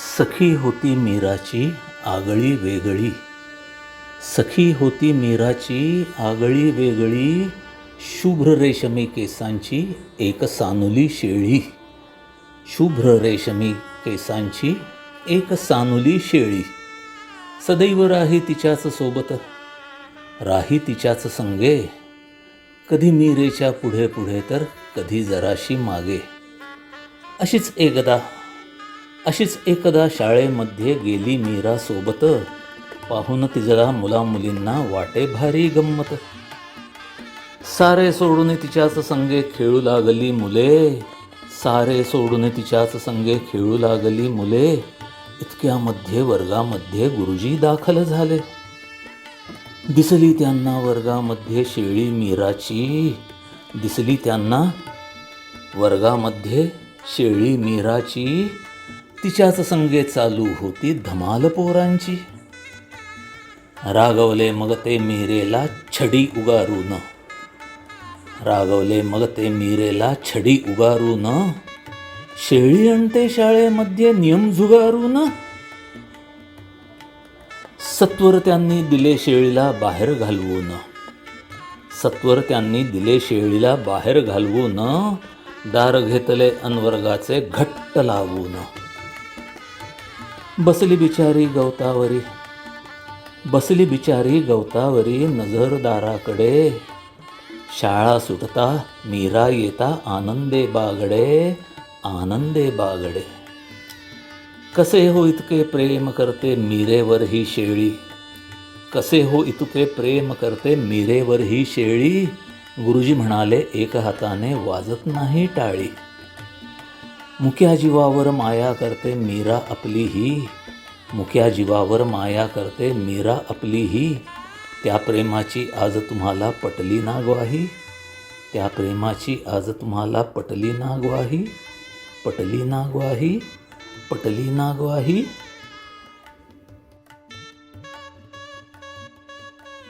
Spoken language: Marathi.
सखी होती मीराची आगळी वेगळी. सखी होती मीराची आगळी वेगळी शुभ्र रेशमी केसांची एक सानुली शेळी. शुभ्र रेशमी केसांची एक सानुली शेळी. सदैव राही तिच्याच सोबत राही तिच्याच संगे. कधी मीरेच्या पुढे पुढे तर कधी जराशी मागे. अशीच एकदा अशीच एकदा शाळेमध्ये गेली मीरा सोबत. पाहून तिजला मुलामुलींना वाटे भारी गंमत. सारे सोडून तिच्याच संगे खेळू लागली मुले. सारे सोडून तिच्याच संगे खेळू लागली मुले. इतक्यामध्ये वर्गामध्ये गुरुजी दाखल झाले. दिसली त्यांना वर्गामध्ये शेळी मीराची. दिसली त्यांना वर्गामध्ये शेळी मीराची. तिच्याच संगे चालू होती धमाल पोरांची. रागवले मग ते मीरेला छडी उगारून. रागवले मग ते मीरेला छडी उगारून. शेळी आणते शाळेमध्ये नियम झुगारून सत्वर त्यांनी दिले शेळीला बाहेर घालवून. सत्वर त्यांनी दिले शेळीला बाहेर घालवून. दार घेतले अनवर्गाचे घट्ट लावून. बसली बिचारी गवतावरी. बसली बिचारी गवतावरी नजरदाराकडे. शाळा सुटता मीरा येता आनंदे बागडे आनंदे बागडे. कसे हो इतके प्रेम करते मीरेवर ही शेळी? कसे हो इतके प्रेम करते मीरेवर ही शेळी? गुरुजी म्हणाले एक हाताने वाजत नाही टाळी. मुक्या जीवावर माया करते मीरा आपली ही. मुक्या जीवावर माया करते मीरा आपली ही. त्या प्रेमाची आज तुम्हाला पटली ना ग्वाही? त्या प्रेमाची आज तुम्हाला पटली ना ग्वाही? पटली ना ग्वाही? पटली ना ग्वाही?